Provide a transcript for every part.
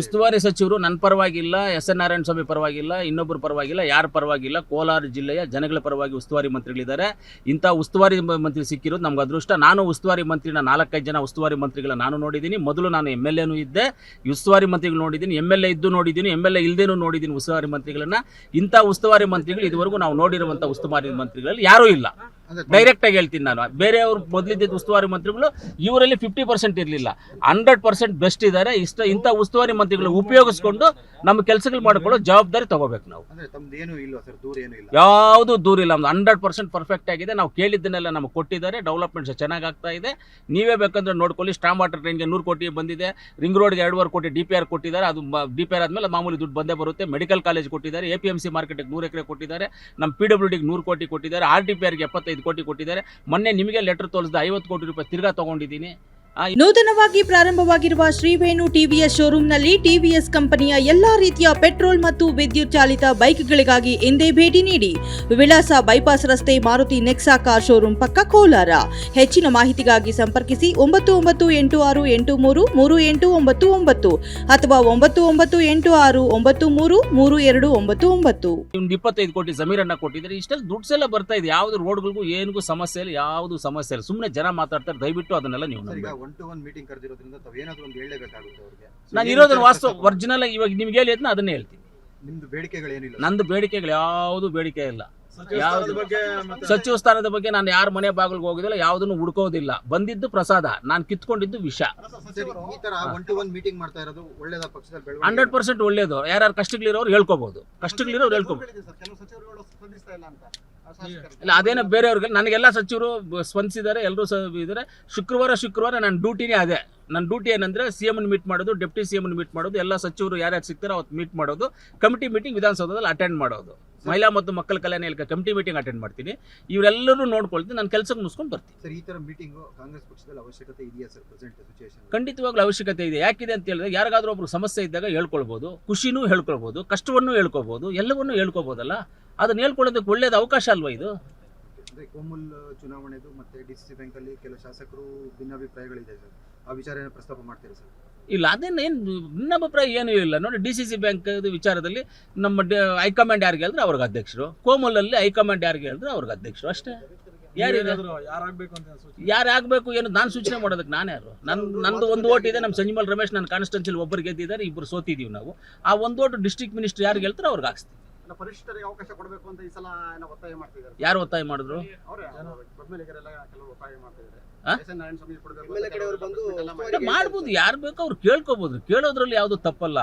ಉಸ್ತುವಾರಿ ಸಚಿವರು ನನ್ನ ಪರವಾಗಿಲ್ಲ, ಎಸ್ ಎನ್ ನಾರಾಯಣ ಸ್ವಾಮಿ ಪರವಾಗಿಲ್ಲ ಇನ್ನೊಬ್ಬರು ಪರವಾಗಿಲ್ಲ, ಯಾರ ಪರವಾಗಿಲ್ಲ, ಕೋಲಾರ ಜಿಲ್ಲೆಯ ಜನಗಳ ಪರವಾಗಿ ಉಸ್ತುವಾರಿ ಮಂತ್ರಿಗಳಿದ್ದಾರೆ. ಇಂಥ ಉಸ್ತುವಾರಿ ಮಂತ್ರಿ ಸಿಕ್ಕಿರೋದು ನಮ್ಗೆ ಅದೃಷ್ಟ. ನಾನು ಉಸ್ತುವಾರಿ ಮಂತ್ರಿನ ನಾಲ್ಕೈದು ಜನ ಉಸ್ತುವಾರಿ ಮಂತ್ರಿಗಳ ನಾನು ನೋಡಿದ್ದೀನಿ. ಮೊದಲು ನಾನು ಎಂ ಎಲ್ ಎನೂ ಇದ್ದೆ, ಉಸ್ತುವಾರಿ ಮಂತ್ರಿಗಳು ನೋಡಿದ್ದೀನಿ, ಎಂ ಎಲ್ ಎ ಇದ್ದು ನೋಡಿದ್ದೀನಿ, ಎಂ ಎಲ್ ಎ ಇಲ್ಲದೇನೂ ನೋಡಿದ್ದೀನಿ ಉಸ್ತುವಾರಿ ಮಂತ್ರಿಗಳನ್ನ. ಇಂಥ ಉಸ್ತುವಾರಿ ಮಂತ್ರಿಗಳು ಇದುವರೆಗೂ ನಾವು ನೋಡಿರುವಂಥ ಉಸ್ತುವಾರಿ ಮಂತ್ರಿಗಳಲ್ಲಿ ಯಾರೂ ಇಲ್ಲ. ಡೈರೆಕ್ಟ್ ಆಗಿ ಹೇಳ್ತೀನಿ ನಾನು. ಬೇರೆಯವರು ಮೊದಲಿದ್ದ ಉಸ್ತುವಾರಿ ಮಂತ್ರಿಗಳು ಇವರಲ್ಲಿ ಫಿಫ್ಟಿ ಪರ್ಸೆಂಟ್ ಇರಲಿಲ್ಲ. ಹಂಡ್ರೆಡ್ ಪರ್ಸೆಂಟ್ ಬೆಸ್ಟ್ ಇದ್ದಾರೆ ಇಷ್ಟ ಇಂಥ ಉಸ್ತುವಾರಿ ಮಂತ್ರಿಗಳು ಉಪಯೋಗಿಸ್ಕೊಂಡು ನಮ್ಮ ಕೆಲಸಗಳು ಮಾಡಿಕೊಳ್ಳೋ ಜವಾಬ್ದಾರಿ ತಗೋಬೇಕು ನಾವು. ಯಾವುದು ದೂರ ಇಲ್ಲ. ನಮ್ದು ಹಂಡ್ರೆಡ್ ಪರ್ಸೆಂಟ್ ಪರ್ಫೆಕ್ಟ್ ಆಗಿದೆ. ನಾವು ಕೇಳಿದ್ದನ್ನೆಲ್ಲ ನಮಗೆ ಕೊಟ್ಟಿದ್ದಾರೆ. ಡೆವಲಪ್ಮೆಂಟ್ಸ್ ಚೆನ್ನಾಗಿ ಆಗ್ತಾ ಇದೆ. ನೀವೇ ಬೇಕಂದ್ರೆ ನೋಡ್ಕೊಳ್ಳಿ. ಸ್ಟಾಮ್ ವಾಟರ್ ಟ್ರೈನ್ಗೆ ನೂರು ಕೋಟಿ ಬಂದಿದೆ. ರಿಂಗ್ ರೋಡ್ಗೆ ಎರಡುವರೆ ಕೋಟಿ ಡಿ ಪಿ ಆರ್ ಕೊಟ್ಟಿದ್ದಾರೆ. ಅದು ಡಿ ಪಿ ಆರ್ ಆದಮೇಲೆ ಮಾಮೂಲಿ ದುಡ್ಡು ಬಂದೇ ಬರುತ್ತೆ. ಮೆಡಿಕಲ್ ಕಾಲೇಜ್ ಕೊಟ್ಟಿದ್ದಾರೆ. ಎ ಪಿ ಎಂ ಸಿ ಮಾರ್ಕೆಟ್ಗೆ ನೂರು ಎಕರೆ ಕೊಟ್ಟಿದ್ದಾರೆ. ನಮ್ಮ ಪಿ ಡಬ್ಲ್ಯೂ ಡಿಗೆ ನೂರು ಕೋಟಿ ಕೊಟ್ಟಿದ್ದಾರೆ. ಆರ್ ಡಿ ಪಿ ಆರ್ಗೆ ಎಪ್ಪತ್ತೈದು ಕೋಟಿ ಕೊಟ್ಟಿದ್ದಾರೆ. ಮೊನ್ನೆ ನಿಮಗೆ ಲೆಟರ್ ತೋರಿಸಿದ ಐವತ್ತು ಕೋಟಿ ರೂಪಾಯಿ ತಿರ್ಗಾ ತೊಗೊಂಡಿದ್ದೀನಿ. ನೂತನವಾಗಿ ಪ್ರಾರಂಭವಾಗಿರುವ ಶ್ರೀವೇಣು ಟಿವಿಎಸ್ ಶೋರೂಂನಲ್ಲಿ ಟಿವಿಎಸ್ ಕಂಪನಿಯ ಎಲ್ಲಾ ರೀತಿಯ ಪೆಟ್ರೋಲ್ ಮತ್ತು ವಿದ್ಯುತ್ ಚಾಲಿತ ಬೈಕ್ಗಳಿಗಾಗಿ ಎಂದೇ ಭೇಟಿ ನೀಡಿ ವಿಳಾಸ ಬೈಪಾಸ್ ರಸ್ತೆ ಮಾರುತಿ ನೆಕ್ಸಾ ಕಾರ್ ಶೋರೂಂ ಪಕ್ಕ ಕೋಲಾರ. ಹೆಚ್ಚಿನ ಮಾಹಿತಿಗಾಗಿ ಸಂಪರ್ಕಿಸಿ ಒಂಬತ್ತು ಒಂಬತ್ತು ಎಂಟು ಆರು ಎಂಟು ಮೂರು ಮೂರು ಎಂಟು ಒಂಬತ್ತು ಒಂಬತ್ತು ಅಥವಾ ಒಂಬತ್ತು ಒಂಬತ್ತು ಎಂಟು ಆರು ಒಂಬತ್ತು ಮೂರು ಮೂರು ಎರಡು ಒಂಬತ್ತು ಒಂಬತ್ತು. ಇಪ್ಪತ್ತೈದು ಕೋಟಿ ಜಮೀರನ್ನ ಕೊಟ್ಟಿದ್ದಾರೆ. ಇಷ್ಟೆಲ್ಲ ದುಡ್ಸೆಲ್ಲ ಬರ್ತಾ ಇದೆ ಯಾವ್ದು ರೋಡ್ಗಳಿಗೂ ಏನಿಗೂ ಸಮಸ್ಯೆ ಇಲ್ಲ ಯಾವುದು ಸಮಸ್ಯೆ ಇಲ್ಲ. ಸುಮ್ಮನೆ ಜನ ಮಾತಾಡ್ತಾರೆ ದಯವಿಟ್ಟು ಅದನ್ನೆಲ್ಲ ನೀವು ಒನ್ ಟು ಒನ್ ಮೀಟಿಂಗ್ ಕರೆದಿರೋದ್ರಿಂದ ತಾವು ಏನಾದ್ರು ಒಂದು ಹೇಳಲೇಬೇಕಾಗುತ್ತೆ ಅವ್ರಿಗೆ? ನಾನು ಇರೋದನ್ನ ವಿಚಾರ ವಾಸ್ತು ಪ್ರಸ್ತಾಪ ಒರಿಜಿನಲ್ ಇವಾಗ ನಿಮ್ಗೆ ಹೇಳಿ ಅದನ್ನ ಅದನ್ನೇ ಹೇಳ್ತೀನಿ. ನಿಮ್ದು ಬೇಡಿಕೆಗಳೇನಿಲ್ಲ ನಂದು ಬೇಡಿಕೆಗಳು ಯಾವುದು ಬೇಡಿಕೆ ಇಲ್ಲ. ಸಚಿವ ಸ್ಥಾನದ ಬಗ್ಗೆ ಮತ್ತೆ ಸಚಿವ ಸ್ಥಾನದ ಬಗ್ಗೆ ನಾನು ಯಾರ ಮನೆ ಬಾಗಿಲಿಗೆ ಹೋಗೋದಿಲ್ಲ ಯಾವುದನ್ನು ಹುಡ್ಕೋದಿಲ್ಲ. ಬಂದಿದ್ದು ಪ್ರಸಾದ ನಾನು ಕಿತ್ಕೊಂಡಿದ್ದು ವಿಷ. ಈ ತರ ಒನ್ ಟು ಒನ್ ಮೀಟಿಂಗ್ ಮಾಡ್ತಾ ಇರೋದು ಒಳ್ಳೇದ ಪಕ್ಷದಲ್ಲಿ ಬೆಳವಣಿಗೆ? ಹಂಡ್ರೆಡ್ ಪರ್ಸೆಂಟ್ ಒಳ್ಳೇದು. ಯಾರ್ಯಾರು ಕಷ್ಟಗಳಿರೋರು ಹೇಳ್ಕೋಬಹುದು ಕಷ್ಟಗಳಿರೋರು ಹೇಳ್ಕೋಬಹುದು ಕೆಲವು ಸಚಿವರುಗಳು ಸ್ಪಂದಿಸ್ತಾ ಇಲ್ಲ ಅಂತ. ಇಲ್ಲ ಅದೇನೋ ಬೇರೆಯವ್ರಿಗೆ ನನಗೆಲ್ಲ ಸಚಿವರು ಸ್ಪಂದಿಸಿದ್ದಾರೆ ಎಲ್ಲರೂ ಸಹ ಇದ್ದಾರೆ. ಶುಕ್ರವಾರ ಶುಕ್ರವಾರ ನನ್ನ ಡ್ಯೂಟಿನೇ ಅದೇ. ನನ್ನ ಡ್ಯೂಟಿ ಏನಂದ್ರೆ ಸಿ ಎಂ ಮೀಟ್ ಮಾಡೋದು ಡೆಪ್ಟಿ ಸಿ ಎಮ್ನ ಮೀಟ್ ಮಾಡೋದು ಎಲ್ಲ ಸಚಿವರು ಯಾರ್ಯಾರು ಸಿಗ್ತಾರೋ ಅವತ್ತು ಮೀಟ್ ಮಾಡೋದು ಕಮಿಟಿ ಮೀಟಿಂಗ್ ವಿಧಾನಸೌಧದಲ್ಲಿ ಅಟೆಂಡ್ ಮಾಡೋದು. ಮಹಿಳಾ ಮತ್ತು ಮಕ್ಕಳ ಕಲ್ಯಾಣ ಇಲಾಖೆ ಕಮಿಟಿ ಮೀಟಿಂಗ್ ಅಟೆಂಡ್ ಮಾಡ್ತೀನಿ. ಇವರೆಲ್ಲರೂ ನೋಡ್ಕೊಳ್ತೀನಿ ನಾನು ಕೆಲಸಕ್ಕೆ ಮುಸ್ಕೊಂಡು ಬರ್ತೀನಿ. ಸರ್ ಈ ಥರ ಮೀಟಿಂಗ್ ಕಾಂಗ್ರೆಸ್ ಪಕ್ಷದಲ್ಲಿ ಅವಶ್ಯಕತೆ ಇದೆಯಾ ಸರ್ ಪ್ರೆಸೆಂಟ್ ಸಿಚುವೇಶನ್ ಖಂಡಿತವಾಗ್ಲೂ ಅವಶ್ಯಕತೆ ಇದೆ. ಯಾಕಿದೆ ಅಂತ ಹೇಳಿದ್ರೆ ಯಾರಿಗಾದ್ರೂ ಒಬ್ರು ಸಮಸ್ಯೆ ಇದ್ದಾಗ ಹೇಳ್ಕೊಳ್ಬೋದು ಖುಷಿನೂ ಹೇಳ್ಕೊಳ್ಬೋದು ಕಷ್ಟವನ್ನು ಹೇಳ್ಕೊಬೋದು ಎಲ್ಲವನ್ನೂ ಹೇಳ್ಕೊಬೋದಲ್ಲ ಅದನ್ನ ಹೇಳ್ಕೊಳ್ಳೋದಕ್ಕೆ ಒಳ್ಳೇದು ಅವಕಾಶ ಅಲ್ವಾ ಇದು? ಅಂದ್ರೆ ಕೋಮುಲ್ ಚುನಾವಣೆದು ಮತ್ತೆ ಡಿ ಸಿ ಸಿ ಬ್ಯಾಂಕ್ ಅಲ್ಲಿ ಕೆಲವು ಶಾಸಕರು ಭಿನ್ನಾಭಿಪ್ರಾಯಗಳಿದೆ ಸರ್. ಆ ವಿಚಾರ ಏನೋ ಪ್ರಸ್ತಾಪ ಮಾಡ್ತೀರಿ ಸರ್? ಇಲ್ಲ ಅದೇನು ಏನು ಭಿನ್ನಾಭಿಪ್ರಾಯ ಏನೂ ಇಲ್ಲ. ನೋಡಿ ಡಿ ಸಿ ಸಿ ಬ್ಯಾಂಕ್ ವಿಚಾರದಲ್ಲಿ ನಮ್ಮ ಡ- ಹೈಕಮಾಂಡ್ ಯಾರಿಗೆ ಹೇಳಿದ್ರೆ ಅವ್ರಿಗೆ ಅಧ್ಯಕ್ಷರು. ಕೋಮಲಲ್ಲಿ ಹೈಕಮಾಂಡ್ ಯಾರಿಗೆ ಹೇಳಿದ್ರೆ ಅವ್ರಿಗೆ ಅಧ್ಯಕ್ಷರು ಅಷ್ಟೇ. ಯಾರು ಆಗಬೇಕು ಏನು ನಾನು ಸೂಚನೆ ಮಾಡೋದಕ್ಕೆ ನಾನು ಯಾರು ನನ್ನ ನಂದು ಒಂದು ಓಟ್ ಇದೆ ನಮ್ಮ ಸಂಜಿಮಲ್ ರಮೇಶ್ ನನ್ನ ಕಾನ್ಸ್ಟೆನ್ಸಿಲ್ ಒಬ್ಬರು ಗೆದ್ದಿದ್ದಾರೆ ಇಬ್ಬರು ಸೋತಿದ್ದೀವಿ ನಾವು. ಆ ಒಂದು ಓಟು ಡಿಸ್ಟ್ರಿಕ್ಟ್ ಮಿನಿಸ್ಟರ್ ಯಾರಿಗೆ ಹೇಳ್ತಾರೆ ಅವ್ರಿಗೆ ಹಾಕ್ಸ್ತೀವಿ. ಪರಿಶಿಷ್ಟರಿಗೆ ಅವಕಾಶ ಕೊಡಬೇಕು ಅಂತ ಈ ಸಲ ಏನೋ ಒತ್ತಾಯ ಮಾಡ್ತಿದ್ದಾರೆ. ಯಾರು ಒತ್ತಾಯ ಮಾಡಿದ್ರು? ಅವರೇ ಬೆಂಬಲಿಗರೆಲ್ಲ ಕೆಲವು ಒತ್ತಾಯ ಮಾಡ್ತಿದ್ದಾರೆ. ಆ? ನಾರಾಯಣ ಸ್ವಾಮಿ ಕೊಡಬೇಕು MLA ಕಡೆಯವರು ಬಂದು ಇಲ್ಲ, ಮಾಡ್ಬೋದು. ಯಾರು ಬೇಕೋ ಅವ್ರು ಕೇಳ್ಕೊಬೋದು. ಕೇಳೋದ್ರಲ್ಲಿ ಯಾವುದು ತಪ್ಪಲ್ಲ.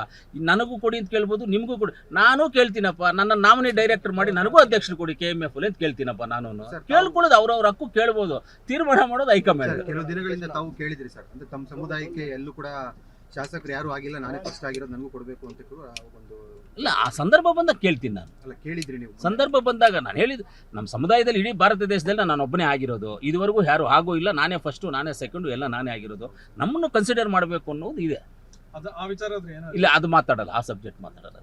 ನನಗೂ ಕೊಡಿ ಅಂತ ಕೇಳ್ಬೋದು ನಿಮಗೂ ಕೊಡಿ. ನಾನು ಕೇಳ್ತೀನಪ್ಪ. ನನ್ನ ನಾಮಿನಿ ಡೈರೆಕ್ಟರ್ ಮಾಡಿ ನನಗೂ ಅಧ್ಯಕ್ಷರು ಕೊಡಿ ಕೆ ಎಂ ಎಫ್ ಅಂತ ಕೇಳ್ತೀನಪ್ಪ ನಾನು ಸರ್, ಕೇಳ್ಕೊಳ್ಳೋದು ಅವ್ರವ್ರ ಹಕ್ಕು ಕೇಳ್ಬೋದು. ತೀರ್ಮಾನ ಮಾಡೋದು ಹೈಕಮಾಂಡ್. ಸರ್, ಕೆಲವು ದಿನಗಳಿಂದ ತಾವು ಕೇಳಿದ್ರಿ ಸರ್. ಅಂದ್ರೆ ತಮ್ಮ ಸಮುದಾಯಕ್ಕೆ ಎಲ್ಲೂ ಕೂಡ ಶಾಸಕರು ಯಾರು ಆಗಿಲ್ಲ ನಾನೇ ಫಸ್ಟ್ ಆಗಿರೋದು ನನಗೂ ಕೊಡಬೇಕು ಅಂತ ಕೂಡ ಒಂದು ಇಲ್ಲ ಆ ಸಂದರ್ಭ ಬಂದಾಗ ಕೇಳ್ತೀನಿ ನಾನು. ಅಲ್ಲ ಕೇಳಿದ್ರಿ ನೀವು. ಸಂದರ್ಭ ಬಂದಾಗ ನಾನು ಹೇಳಿದ್ದು ನಮ್ಮ ಸಮುದಾಯದಲ್ಲಿ ಇಡೀ ಭಾರತ ದೇಶದಲ್ಲಿ ನಾನು ಒಬ್ಬನೇ ಆಗಿರೋದು. ಇದುವರೆಗೂ ಯಾರು ಆಗೋ ಇಲ್ಲ ನಾನೇ ಫಸ್ಟು ನಾನೇ ಸೆಕೆಂಡು ಎಲ್ಲ ನಾನೇ ಆಗಿರೋದು. ನಮ್ಮನ್ನು ಕನ್ಸಿಡರ್ ಮಾಡಬೇಕು ಅನ್ನೋದು ಇದೆ. ಅದು ಆ ವಿಚಾರ ಆದ್ರೆ ಇಲ್ಲ ಅದು ಮಾತಾಡಲ್ಲ ಆ ಸಬ್ಜೆಕ್ಟ್ ಮಾತಾಡಲ್ಲ.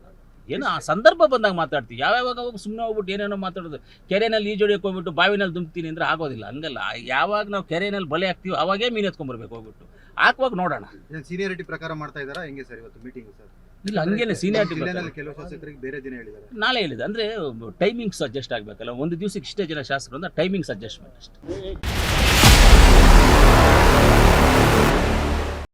ಏನು ಆ ಸಂದರ್ಭ ಬಂದಾಗ ಮಾತಾಡ್ತೀವಿ. ಯಾವ್ಯಾವಾಗ ಸುಮ್ಮನೆ ಹೋಗ್ಬಿಟ್ಟು ಏನೇನೋ ಮಾತಾಡೋದು. ಕೆರೆನಲ್ಲಿ ಈಜೊಡಿಯಕ್ಕೆ ಹೋಗ್ಬಿಟ್ಟು ಬಾವಿನಲ್ಲಿ ದುಂಬ್ತೀನಿ ಅಂದ್ರೆ ಆಗೋದಿಲ್ಲ. ಹಂಗಲ್ಲ. ಯಾವಾಗ ನಾವು ಕೆರೆನಲ್ಲಿ ಬಲೆ ಹಾಕ್ತೀವಿ ಅವಾಗೇ ಮೀನು ಎತ್ಕೊಂಡ್ಬರ್ಬೇಕು ಹೋಗ್ಬಿಟ್ಟು. ಹಾಕುವಾಗ ನೋಡೋಣ. ಸೀನಿಯರಿಟಿ ಪ್ರಕಾರ ಮಾಡ್ತಾ ಇದ್ದಾರಾ? ಹೆಂಗೆ ಸರ್ ಇವತ್ತು ಮೀಟಿಂಗ್ ಸರ್? ಇಲ್ಲ ಹಂಗೇನೆ ಸೀನಿಯಾರಿಟಿ ಕೆಲವು ಶಾಸಕರಿಗೆ ಬೇರೆ ದಿನ ಹೇಳಿದ್ದಾರೆ. ನಾಳೆ ಹೇಳಿದೆ ಅಂದರೆ ಟೈಮಿಂಗ್ಸ್ ಅಡ್ಜಸ್ಟ್ ಆಗಬೇಕಲ್ಲ. ಒಂದು ದಿವಸಕ್ಕೆ ಇಷ್ಟೇ ಜನ ಶಾಸಕರು ಅಂದ್ರೆ ಟೈಮಿಂಗ್ಸ್ ಅಡ್ಜಸ್ಟ್ಮೆಂಟ್ ಅಷ್ಟೇ.